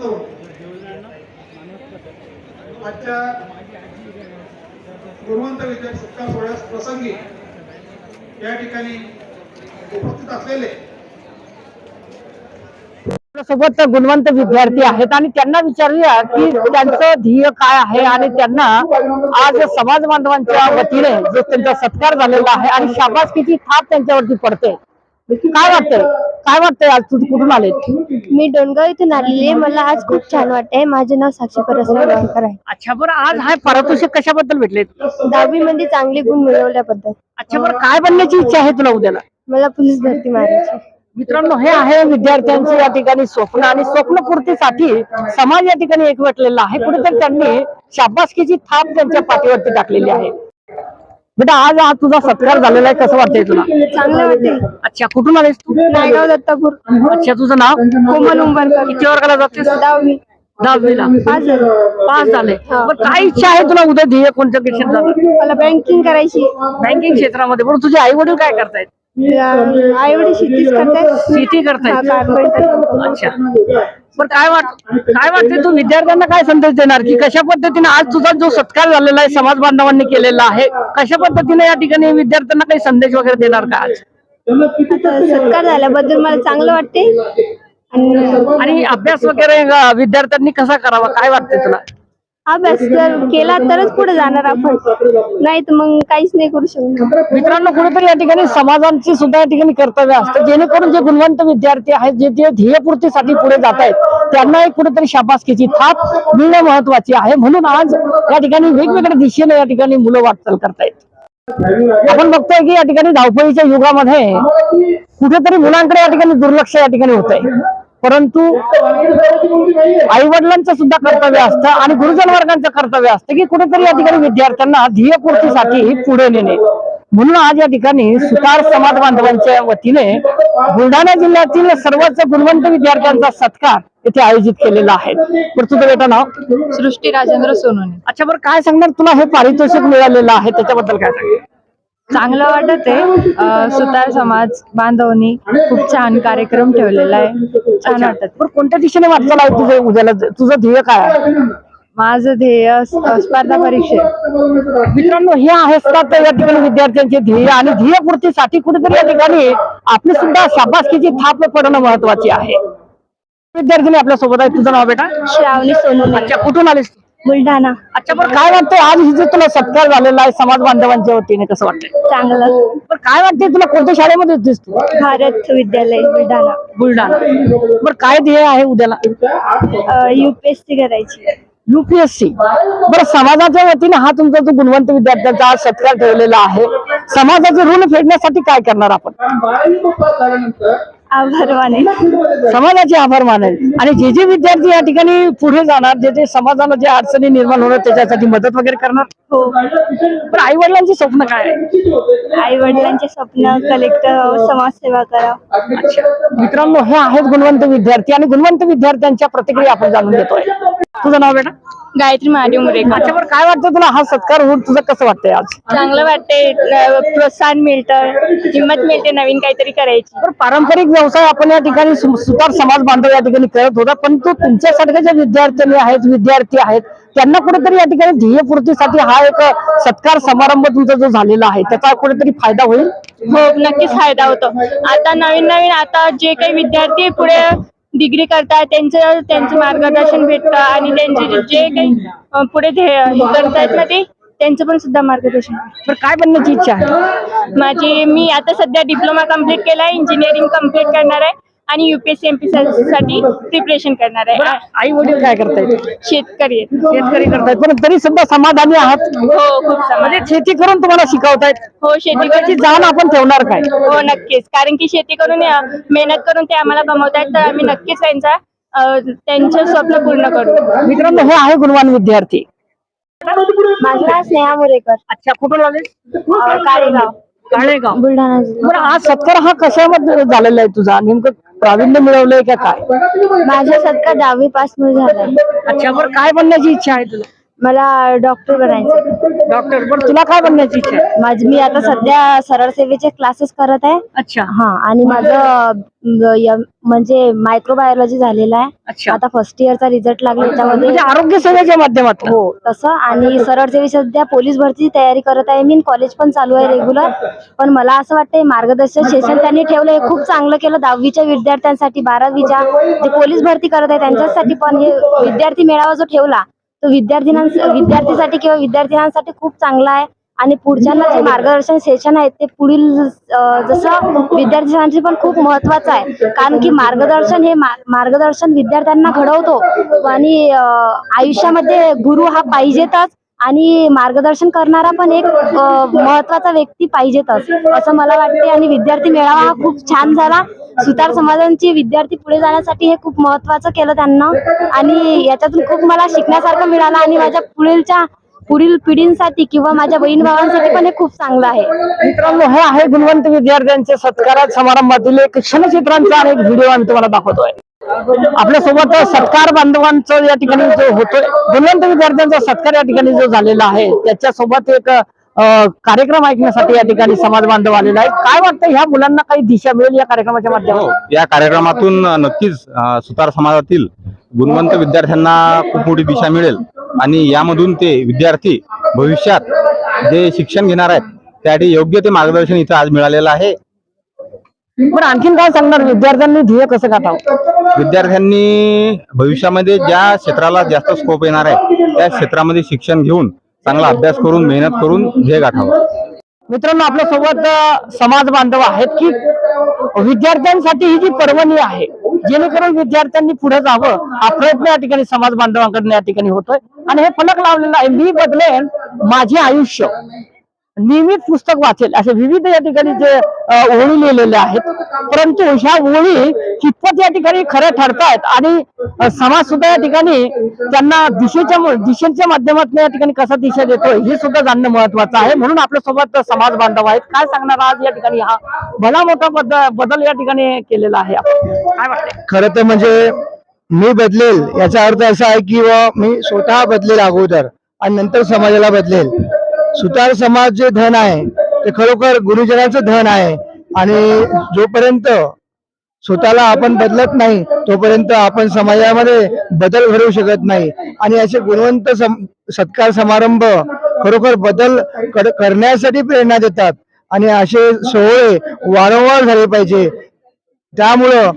करून आजच्या गुणवंत विद्या सत्कार सोहळ्यास प्रसंगी या ठिकाणी उपस्थित असलेले सोबत गुणवंत विद्यार्थी आहेत आणि त्यांना विचारूया की त्यांचं ध्येय काय आहे आणि त्यांना आज समाज बांधवांच्या वतीने जो त्यांचा सत्कार झालेला आहे आणि शाबासकीची थाप त्यांच्यावरती पडते. काय वाटतंय? काय वाटतंय आज तू कुठून आले मी डोणगाव इथून आलेली आहे. मला आज खूप छान वाटतंय. माझे नाव साक्षी परसराव गावकर आहे. अच्छा बरं आज हा पारितोषिक कशाबद्दल भेटले दहावी मध्ये चांगले गुण मिळवल्याबद्दल. अच्छा बरं काय बनण्याची इच्छा आहे तुला उद्याला? मला पोलीस भरती मारायची. मित्रांनो हे आहे विद्यार्थ्यांचे या ठिकाणी स्वप्न आणि स्वप्नपूर्तीसाठी समाज या ठिकाणी एकवटलेला आहे. कुठेतरी त्यांनी शाबासकीची थाप त्यांच्या पाठीवरती टाकलेली आहे. बेटा आज हा तुझा सत्कार झालेला आहे कसं वाटतंय तुला? चांगलं वाटते अच्छा कुठून आलेस तू? नायगाव दत्तापूर. अच्छा तुझं नाव? कोमल उंबरकर. किती वर्गाला जातेस? दहावी. दहावीला. पाच झाले. पण काय इच्छा आहे तुला उद्या ध्येय कोणत्या क्षेत्रात मला बँकिंग करायची बँकिंग क्षेत्रामध्ये. बरं तुझे आई वडील काय करतायत? आई वडील शेतीच करतात. शेती कारपेंटर अच्छा. पण काय वाट काय वाटते तू विद्यार्थ्यांना काय संदेश देणार? की कशा पद्धतीने आज तुझा जो सत्कार झालेला आहे समाज बांधवांनी केलेला आहे कशा पद्धतीने या ठिकाणी विद्यार्थ्यांना काही संदेश वगैरे देणार का आज? सत्कार झाल्याबद्दल मला चांगलं वाटते आणि अभ्यास वगैरे विद्यार्थ्यांनी कसा करावा? काय वाटते तुला? अभ्यास जर केला तरच पुढे जाणार आपण. नाही तर मग काहीच नाही करू शकणार. मित्रांनो कुठेतरी या ठिकाणी समाजांची सुद्धा या ठिकाणी कर्तव्य असतं. जेणेकरून जे गुणवंत विद्यार्थी आहेत जे जे ध्येयपूर्तीसाठी पुढे जात आहेत त्यांना एक कुठेतरी शाबासकीची थाप मिळणं महत्वाची आहे. म्हणून आज या ठिकाणी वेगवेगळ्या दिशेने या ठिकाणी मुलं वाटचाल करतायत. आपण बघतोय की या ठिकाणी धावपळीच्या युगामध्ये कुठेतरी मुलांकडे या ठिकाणी दुर्लक्ष या ठिकाणी होत आहे परंतु आई वडिलांचं सुद्धा कर्तव्य असतं आणि गुरुजन वर्गांचं कर्तव्य असतं की कुठेतरी या ठिकाणी विद्यार्थ्यांना ध्येयपूर्तीसाठी पुढे नेणे. म्हणून आज या ठिकाणी सुतार समाज बांधवांच्या वतीने बुलढाणा जिल्ह्यातील सर्वच गुणवंत विद्यार्थ्यांचा सत्कार येथे आयोजित केलेला आहे. तुझं बेटा नाव? सृष्टी राजेंद्र सोनोने अच्छा बरं काय सांगणार? तुला हे पारितोषिक मिळालेलं आहे त्याच्याबद्दल काय सांगणार? चांगलं वाटत आहे. सुतार समाज बांधवनी खूप छान कार्यक्रम ठेवलेला आहे. छान वाटत कोणत्या दिशेने वाटचाल आहे तुझं उद्याला? तुझं ध्येय काय आहे? माझं ध्येय स्पर्धा परीक्षे मित्रांनो हे असतात या ठिकाणी विद्यार्थ्यांचे ध्येय आणि ध्येयपूर्तीसाठी कुठेतरी या ठिकाणी आपली सुद्धा शाबासकीची थाप पडणं महत्वाची आहे. विद्यार्थिनी आपल्यासोबत आहे. तुझं नाव बेटा? श्रावणी सोनोने अच्छा कुठून आलीस? बुलढाणा. अच्छा बरं काय वाटतंय? आज ही जे तुला सत्कार झालेला आहे समाज बांधवांच्या वतीने कसं वाटतंय? चांगलं. पण काय वाटतंय तुला कोणत्या शाळेमध्ये होतीस तू भारत विद्यालय बुलढाणा. बुलढाणा. बरं काय ध्येय आहे उद्याला? युपीएससी करायची. युपीएससी बरं समाजाच्या वतीने हा तुमचा जो गुणवंत विद्यार्थ्यांचा आज सत्कार ठेवलेला आहे समाजाचे ऋण फेडण्यासाठी काय करणार आपण? आभार माने समाजाचे आभार मानेल आणि जे जे विद्यार्थी या ठिकाणी पुढे जाणार जे जे समाजाला जे अडचणी निर्माण होणार त्याच्यासाठी मदत वगैरे करणार? हो. पण आई वडिलांची स्वप्न काय आहे? आई वडिलांचे स्वप्न कलेक्टर समाजसेवा करा. मित्रांनो हे आहेत गुणवंत विद्यार्थी आणि गुणवंत विद्यार्थ्यांच्या प्रतिक्रिया आपण जाणून घेतोय. तुझं नाव बेटा? गायत्री महादेव मुरेकर अच्छा बरं काय वाटतं तुला हा सत्कार होऊन तुझं कसं वाटतंय आज? चांगलं वाटते प्रोत्साहन मिळतं. हिंमत मिळते नवीन काहीतरी करायची. तर पारंपरिक व्यवसाय आपण या ठिकाणी सु- सुतार समाज बांधव या ठिकाणी करत होता पण तो तुमच्यासारखे जे विद्यार्थी आहेत विद्यार्थी आहेत त्यांना कुठेतरी या ठिकाणी ध्येयपूर्तीसाठी हा एक सत्कार समारंभ तुमचा जो झालेला आहे त्याचा कुठेतरी फायदा होईल? हो नक्कीच फायदा होतो. आता नवीन नवीन आता जे काही विद्यार्थी पुढे डिग्री करतात त्यांचं त्यांचं मार्गदर्शन भेटतं आणि त्यांचे जे- काही पुढे हे करतायत ना ते त्यांचं पण सुद्धा मार्गदर्शन तर काय बनण्याची इच्छा आहे? माझी मी आता सध्या डिप्लोमा कंप्लीट केला आहे इंजिनिअरिंग कंप्लीट करणार आहे. आणि युपीएससी एमपीएससी साठी प्रिपरेशन करणार आहे. आई वडील काय करतायत? शेतकरी आहेत. शेतकरी करतायत. पण तरी सुद्धा समाधानी आहात? हो खूप समाज म्हणजे शेती करून तुम्हाला शिकवतायत? हो शेती त्याची करून जाण आपण ठेवणार काय? हो नक्कीच. कारण की शेती करून अ, मेहनत करून ते आम्हाला कमवतायत. तर आम्ही नक्कीच त्यांचा अ, त्यांचं स्वप्न पूर्ण करू. मित्रांनो हे आहे गुणवान विद्यार्थी. माझं नाव स्नेहा मुरेकर. अच्छा कुठून आले? काळेगाव. काळेगाव. बुलढाणा जिल्हा बरं हा सत्कार हा कशामध्ये झालेला आहे तुझा? नेमकं प्रावीण्य मिळवलंय का काय? माझा सत्कार दहावी पास झाला अच्छा बरं काय बनण्याची इच्छा आहे तुला? मला डॉक्टर बनायचं डॉक्टर बरं तुला काय बनण्याची इच्छा आहे? माझ मी आता सध्या सरळ सेवेचे क्लासेस करत आहे. अच्छा. हा आणि माझं अं, म्हणजे मायक्रोबायोलॉजी झालेलं आहे. अच्छा. आता फर्स्ट इयरचा रिझल्ट लागला त्याच्यामध्ये म्हणजे आरोग्य सेवेच्या माध्यमातून. हो तसं. आणि सरळ सेवी सध्या पोलीस भरती तयारी करत आहे. मी कॉलेज पण चालू आहे रेग्युलर पण मला असं वाटतंय मार्गदर्शन सेशन त्यांनी ठेवलं हे खूप चांगलं केलं. दहावीच्या विद्यार्थ्यांसाठी बारावीच्या जे पोलीस भरती करत आहे त्यांच्यासाठी पण हे विद्यार्थी मेळावा जो ठेवला तो विद्यार्थ्यांना विद्यार्थीसाठी किंवा विद्यार्थ्यांसाठी खूप चांगला आहे. आणि पुढच्यांना जे मार्गदर्शन सेशन आहे ते पुढील जसं विद्यार्थ्यांसाठी पण खूप महत्वाचं आहे. कारण की मार्गदर्शन हे मार्गदर्शन विद्यार्थ्यांना घडवतो. आणि आयुष्यामध्ये गुरु हा पाहिजेतच. आणि मार्गदर्शन करणारा पण एक महत्त्वाचा व्यक्ती पाहिजेतच असं मला वाटते. आणि विद्यार्थी मेळावा हा खूप छान झाला. सुतार समाजांचे विद्यार्थी पुढे जाण्यासाठी हे खूप महत्वाचं केलं त्यांना. आणि याच्यातून खूप मला शिकण्यासारखं मिळालं आणि माझ्या पुढीलच्या पुढील पिढींसाठी किंवा माझ्या बहीण भावांसाठी पण हे खूप चांगलं आहे. मित्रांनो हे आहे गुणवंत विद्यार्थ्यांचे सत्कार समारंभातील एक क्षणचित्रांचा आणि एक व्हिडिओ आम्ही तुम्हाला दाखवतोय. आपल्यासोबत सत्कार बांधवांचं या ठिकाणी जो होतोय गुणवंत विद्यार्थ्यांचा सत्कार या ठिकाणी जो झालेला आहे त्याच्या सोबत एक अं, कार्यक्रम ऐकण्यासाठी या ठिकाणी समाज बांधव आलेला आहे काय वाटतं ह्या मुलांना काही दिशा मिळेल या कार्यक्रमाच्या हो माध्यमातून या कार्यक्रमातून नक्कीच अ, सुतार समाजातील गुणवंत विद्यार्थ्यांना खूप मोठी दिशा मिळेल. आणि यामधून ते विद्यार्थी भविष्यात जे शिक्षण घेणार आहेत त्यासाठी योग्य ते मार्गदर्शन इथं आज मिळालेलं आहे. बरं आणखीन काय सांगणार? विद्यार्थ्यांनी ध्येय कसं गाठावं? विद्यार्थ्यांनी भविष्यामध्ये ज्या क्षेत्राला जास्त स्कोप येणार आहे त्या क्षेत्रामध्ये शिक्षण घेऊन चांगला अभ्यास करून मेहनत करून ध्येय गाठावं. मित्रांनो आपल्यासोबत समाज बांधव आहेत की विद्यार्थ्यांसाठी ही जी पर्वणी आहे जेणेकरून विद्यार्थ्यांनी पुढे जावं. हा प्रयत्न या ठिकाणी समाज बांधवांकडून या ठिकाणी होतोय. आणि हे फलक लावलेलं आहे. मी बदलेन माझे आयुष्य. नियमित पुस्तक वाचेल. असे विविध या ठिकाणी जे ओळी लिहिलेल्या आहेत. परंतु ह्या ओळी कितपत या ठिकाणी खऱ्या ठरतायत आणि समाज सुद्धा या ठिकाणी त्यांना दिशेच्या दिशेच्या माध्यमातून या ठिकाणी कसा दिशा देतोय हे सुद्धा जाणणं महत्वाचं आहे. म्हणून आपल्यासोबत समाज बांधव आहेत. काय सांगणार आज या ठिकाणी हा भला मोठा बदल बदल या ठिकाणी केलेला आहे खर काय खरं तर म्हणजे मी बदलेल याचा अर्थ असा आहे की मी स्वतः बदलेल अगोदर आणि नंतर समाजाला बदलेल. सुतार समाज जे धन आहे. ते खरोखर गुरुजनाचं धन आहे. आणि जोपर्यंत स्वतःला आपण बदलत नाही तोपर्यंत आपण समाजामध्ये बदल घडवू शकत नाही. आणि असे गुणवंत सम- सत्कार समारंभ खरोखर बदल कर- करण्यासाठी प्रेरणा देतात. आणि असे सोहळे वारंवार झाले पाहिजे. त्यामुळं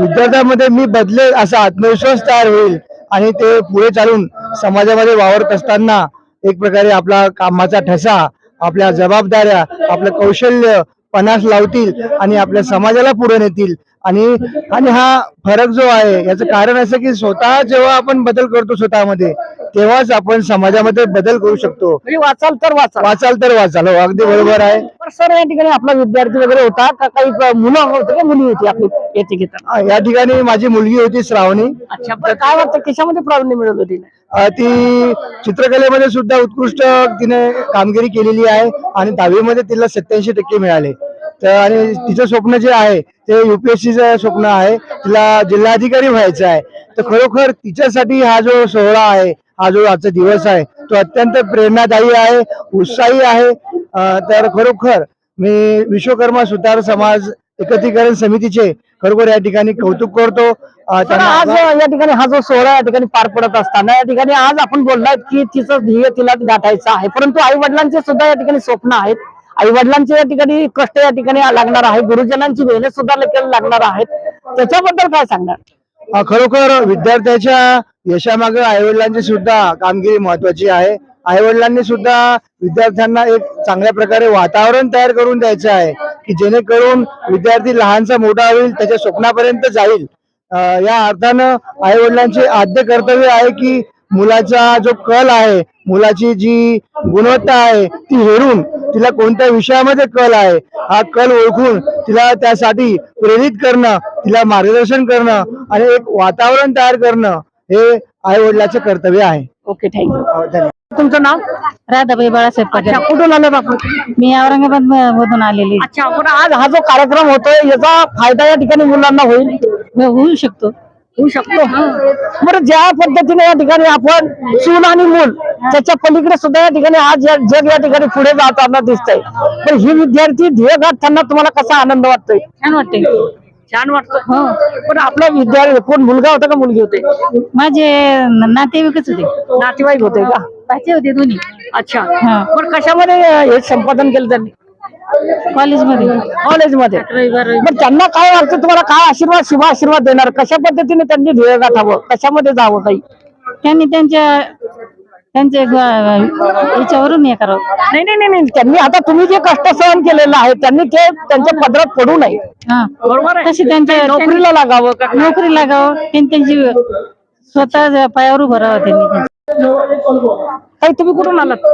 विद्यार्थ्यांमध्ये मी बदलेल असा आत्मविश्वास तयार होईल. आणि ते पुढे चालून समाजामध्ये वावरत असताना एक प्रकारे आपला कामाचा ठसा आपल्या जबाबदाऱ्या आपलं कौशल्य पणास लावतील आणि आपल्या समाजाला पुढे नेतील. आणि आणि हा फरक जो आहे याचं कारण असं की स्वतः जेव्हा आपण बदल करतो स्वतःमध्ये तेव्हाच आपण समाजामध्ये बदल करू शकतो. म्हणजे वाचाल तर वाचाल. वाचाल तर वाचाल. हो, अगदी बरोबर आहे. सर या ठिकाणी आपला विद्यार्थी वगैरे होता का? काही मुलं होते का? मुली होती आपली येथे घेताना या ठिकाणी माझी मुलगी होती श्रावणी. अच्छा बरं काय वाटतं? कशामध्ये प्रावीण्य मिळवलं तिने अ, ती चित्रकलेमध्ये सुद्धा उत्कृष्ट तिने कामगिरी केलेली आहे आणि दहावीमध्ये तिला सत्याऐंशी टक्के मिळाले. तर आणि तिचं स्वप्न जे आहे ते युपीएससीचं स्वप्न आहे तिला जिल्हाधिकारी व्हायचं आहे. तर खरोखर तिच्यासाठी हा जो सोहळा आहे हा जो आजचा दिवस आहे तो अत्यंत प्रेरणादायी आहे उत्साही आहे. तर खरोखर मी विश्वकर्मा सुतार समाज एकत्रीकरण समितीचे खरोखर या ठिकाणी कौतुक करतो. आज या ठिकाणी हा जो सोहळा या ठिकाणी पार पडत असताना या ठिकाणी आज आपण बोललाय की तिचं ध्येय तिला गाठायचं आहे. परंतु आई वडिलांचे सुद्धा या ठिकाणी स्वप्न आहेत. आई वडिलांचे या ठिकाणी कष्ट या ठिकाणी लागणार आहे. गुरुजनांची मेहनत सुद्धा लागणार आहेत. त्याच्याबद्दल काय सांगणार? खरोखर विद्यार्थ्याच्या यशामागे आईवडिलांची सुद्धा कामगिरी महत्वाची आहे. आईवडिलांनी सुद्धा विद्यार्थ्यांना एक चांगल्या प्रकारे वातावरण तयार करून द्यायचं आहे की जेणेकरून विद्यार्थी लहानसा मोठा होईल त्याच्या स्वप्नापर्यंत जाईल. या अर्थानं आईवडिलांचे आद्य कर्तव्य आहे की मुलाचा जो कल आहे मुलाची जी गुणवत्ता आहे ती हेरून तिला कोणत्या विषयामध्ये कल आहे हा कल ओळखून तिला त्यासाठी प्रेरित करणं तिला मार्गदर्शन करणं आणि एक वातावरण तयार करणं हे आई वडिलाचं कर्तव्य आहे. ओके थँक्यू अ, धन्यवाद. तुमचं नाव? राधाबाई बाळासाहेब अच्छा कुठून आलं बापू मी औरंगाबाद मधून आलेली. अच्छा पण आज हा जो कार्यक्रम होतोय याचा फायदा या ठिकाणी मुलांना होईल? होऊ शकतो. होऊ शकतो. बरं ज्या पद्धतीने या ठिकाणी आपण चूल आणि मूल त्याच्या पलीकडे सुद्धा या ठिकाणी आज जग या ठिकाणी पुढे जाताना दिसतंय. पण ही विद्यार्थी ध्येय गाठताना तुम्हाला कसा आनंद वाटतोय? छान वाटते छान वाटतं. पण आपला विद्यार्थी कोण मुलगा होता का मुलगी होते? माझे नातेवाईकच होते. नातेवाईक होते का? होते दोन्ही. अच्छा. पण कशामध्ये हे संपादन केलं त्यांनी? कॉलेजमध्ये? कॉलेजमध्ये. पण त्यांना काय वाटतं? तुम्हाला काय आशीर्वाद शुभ आशीर्वाद देणार? कशा पद्धतीने त्यांनी ध्येय गाठावं? कशामध्ये जावं काही त्यांनी त्यांच्या ग- याच्यावरून हे करावं. नाही नाही नाही नाही. त्यांनी आता तुम्ही जे कष्ट सहन केलेलं आहे त्यांनी ते त्यांच्या पदरात पडू नये. बरोबर तशी त्यांच्या नोकरीला लागावं नोकरी लागावं. त्यांनी त्यांची स्वतः पायावर उभं राहावं त्यांनी. काही तुम्ही कुठून आलात?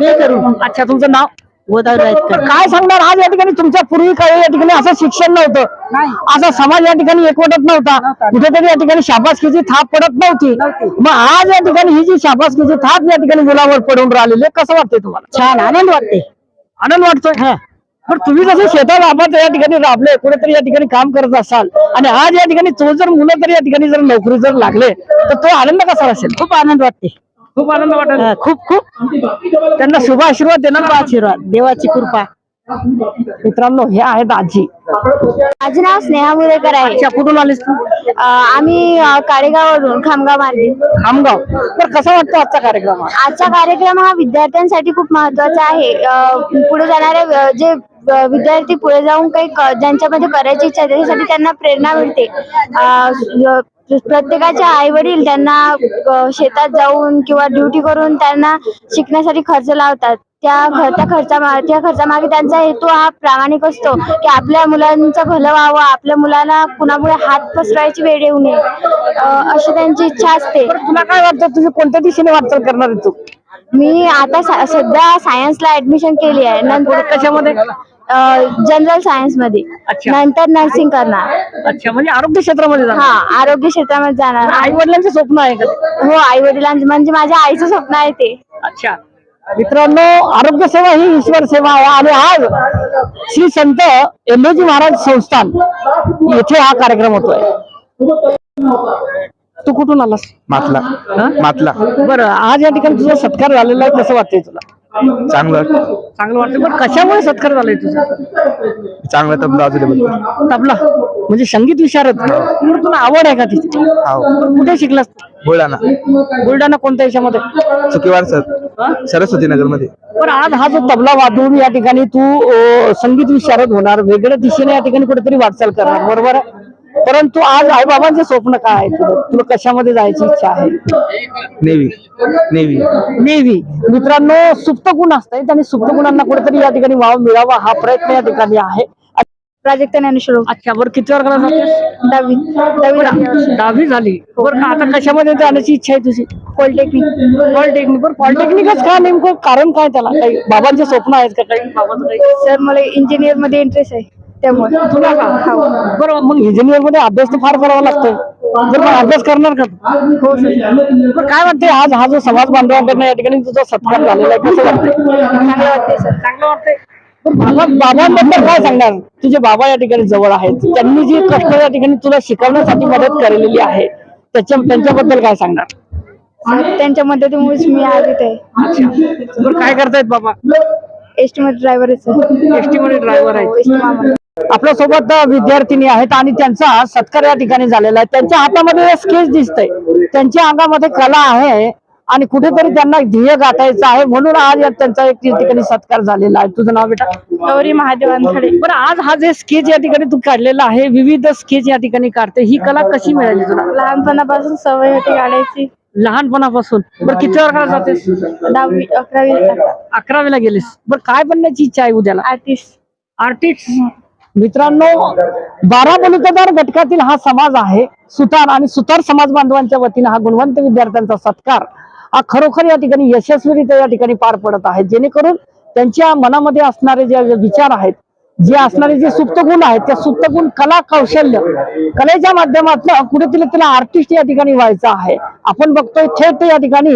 मी करू अच्छा तुमचं नाव? काय सांगणार आज या ठिकाणी तुमच्या पूर्वी काळी या ठिकाणी असं शिक्षण नव्हतं असा समाज या ठिकाणी एकवटत नव्हता कुठेतरी या ठिकाणी शाबासकीची थाप पडत नव्हती मग आज या ठिकाणी ही जी शाबासकीची थाप या ठिकाणी मुलावर पडून राहिलेली कसं वाटतंय तुम्हाला छान आनंद वाटते आनंद वाटतोय पण तुम्ही जसे शेतात आबाद या ठिकाणी राबले कुठेतरी या ठिकाणी काम करत असाल आणि आज या ठिकाणी तो जर मुलं तरी या ठिकाणी जर नोकरी जर लागले तर तो आनंद कसा असेल खूप आनंद वाटते खूप आनंद वाटेल. खूप खूप. त्यांना शुभ आशीर्वाद देणार का आशीर्वाद. देवाची कृपा. मित्रांनो हे आहेत आजी माझे नाव स्नेहा मुरेकर आहे. अच्छा कुठून आलीस तू? आम्ही अ, काडेगाववरून खामगाव मार्गे. खामगाव. तर कसा वाटतो आजचा कार्यक्रम? हा? आजचा कार्यक्रम हा विद्यार्थ्यांसाठी खूप महत्त्वाचा आहे. अ, पुढे जाणारे अ, जे अ, विद्यार्थी पुढे जाऊन काही क- ज्यांच्यामध्ये करायची इच्छा आहे त्याच्यासाठी त्यांना प्रेरणा मिळते. अ, स- प्रत्येकाचे आई वडील त्यांना शेतात जाऊन किंवा ड्युटी करून त्यांना शिकण्यासाठी खर्च लावतात. त्या त्या खर्चा त्या खर्चामागे त्यांचा हेतू हा प्रामाणिक असतो की आपल्या मुलांचं भलं व्हावं आपल्या मुलांना कुणामुळे हात पसरवायची वेळ येऊ नये अशी त्यांची इच्छा असते. तुला काय वाटतं? तुझी कोणत्या दिशेने वाटचाल करणार तू? मी आता सध्या सायन्सला ऍडमिशन केली आहे. नंतर कशामध्ये? जनरल सायन्समध्ये. अच्छा. नंतर नर्सिंग करणार. अच्छा म्हणजे आरोग्य क्षेत्रामध्ये जाणार. हा आरोग्य क्षेत्रामध्ये जाणार. आई वडिलांचे स्वप्न आहे का? हो आई वडिलांचं म्हणजे माझ्या आईचं स्वप्न आहे ते. अच्छा. मित्रांनो आरोग्य सेवा ही ईश्वर सेवा आहे. आणि आज श्री संत एमओजी महाराज संस्थान येथे हा कार्यक्रम होतोय. तू कुठून आलास? मातला. मातला. बरं आज या ठिकाणी तुझा सत्कार झालेला आहे कसं वाटतंय तुला? चांगलं. चांगलं वाटतं पण कशामुळे सत्कार झालाय तुझा? चांगलं तबला वाजवल्याबद्दल तबला? म्हणजे संगीत विशारद. बरं, तुला आवड आहे का तिची? हो. कुठे शिकलास? बुलढाणा. बुलढाणा कोणत्या याच्यामध्ये? चुकीवार सर. सरस्वती नगरमध्ये पण आज हा जो तबला वाजवून या ठिकाणी तू अं, संगीत विशारद होणार. वेगळ्या दिशेने या ठिकाणी कुठेतरी वाटचाल करणार. बरोबर आहे? परंतु आज आई बाबांचे स्वप्न काय आहे तुला तुला कशामध्ये जायची इच्छा आहे? नेव्ही नेव्ही नेव्ही मित्रांनो सुप्त गुण असतात आणि सुप्त गुणांना कुठेतरी या ठिकाणी वाव मिळावा हा प्रयत्न या ठिकाणी आहे. प्राजक्त ज्ञानेश्वर अच्छा बरं किती वर्गाला जातेस? दहावी. दहावी दहावी झाली. बरं का आता कशामध्ये जाण्याची इच्छा आहे तुझी? पॉलिटेक्निक. पॉलिटेक्निक. बरं पॉलिटेक्निकच का नेमकं? कारण काय त्याला? काही बाबांचे स्वप्न आहेत का? काही बाबांचं काही? सर मला इंजिनियरमध्ये इंटरेस्ट आहे. त्यामुळे. मग इंजिनियरमध्ये अभ्यास तर फार करावा लागतोय. जर मग अभ्यास करणार का? तू? काय वाटतंय आज हा जो समाज बांधवांकडनं या ठिकाणी तुझा सत्कार झालेला आहे कसं वाटतंय? चांगलं वाटते सर. चांगलं वाटतंय. बाबांबद्दल काय सांगणार? तुझे बाबा या ठिकाणी जवळ आहेत. त्यांनी जी कष्ट या ठिकाणी तुला शिकवण्यासाठी मदत केलेली आहे त्याच्या त्यांच्याबद्दल काय सांगणार? सर, त्यांच्या मदतीमुळेच मी आज इथे बरं काय करतायत बाबा? एस टी मध्ये ड्रायव्हर आहे सर. एसटी मध्ये ड्रायव्हर आहेत मामा. आपल्यासोबत विद्यार्थिनी आहेत आणि त्यांचा सत्कार या ठिकाणी झालेला आहे. त्यांच्या हातामध्ये स्केच दिसतंय. त्यांच्या अंगामध्ये कला आहे आणि कुठेतरी त्यांना ध्येय गाठायचं आहे म्हणून आज या त्यांचा एक ठिकाणी सत्कार झालेला आहे. तुझं नाव बेटा? गौरी महादेव अंधडे बरं आज हा जे स्केच या ठिकाणी तू काढलेला आहे विविध स्केच या ठिकाणी काढते. ही कला कशी मिळाली तुला? लहानपणापासून सवय होती काढायची लहानपणापासून? बरं किती वर्गाला जातेस? दहावी अकरावी अकरावीला गेलीस. बरं काय बनण्याची इच्छा आहे उद्याला? आर्टिस्ट आर्टिस्ट मित्रांनो बारा बलुतेदार घटकातील हा समाज आहे. सुतार आणि सुतार समाज बांधवांच्या वतीने हा गुणवंत विद्यार्थ्यांचा सत्कार हा खरोखर या ठिकाणी यशस्वीरित्या या ठिकाणी पार पडत आहे. जेणेकरून त्यांच्या मनामध्ये असणारे जे विचार आहेत जे असणारे जे सुप्त गुण आहेत त्या सुप्त गुण कला कौशल्य कलेच्या माध्यमातून कुठेतरी तिला आर्टिस्ट या ठिकाणी व्हायचं आहे. आपण बघतोय थेट या ठिकाणी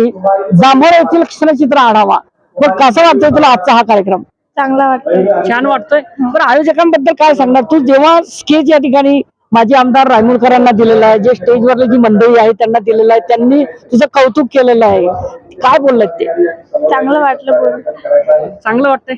जांभळ येथील क्षणचित्र आढावा. पण कसं वाटतंय तुला आजचा हा कार्यक्रम? चांगला वाटतं छान वाटतोय. बरं आयोजकांबद्दल काय सांगणार? तू जेव्हा स्केच या ठिकाणी माजी आमदार रायमुलकरांना दिलेला आहे जे स्टेजवरली जी मंडळी आहे त्यांना दिलेलं आहे त्यांनी तुझं कौतुक केलेलं आहे. काय बोललात ते? चांगलं वाटलं चांगलं वाटतंय.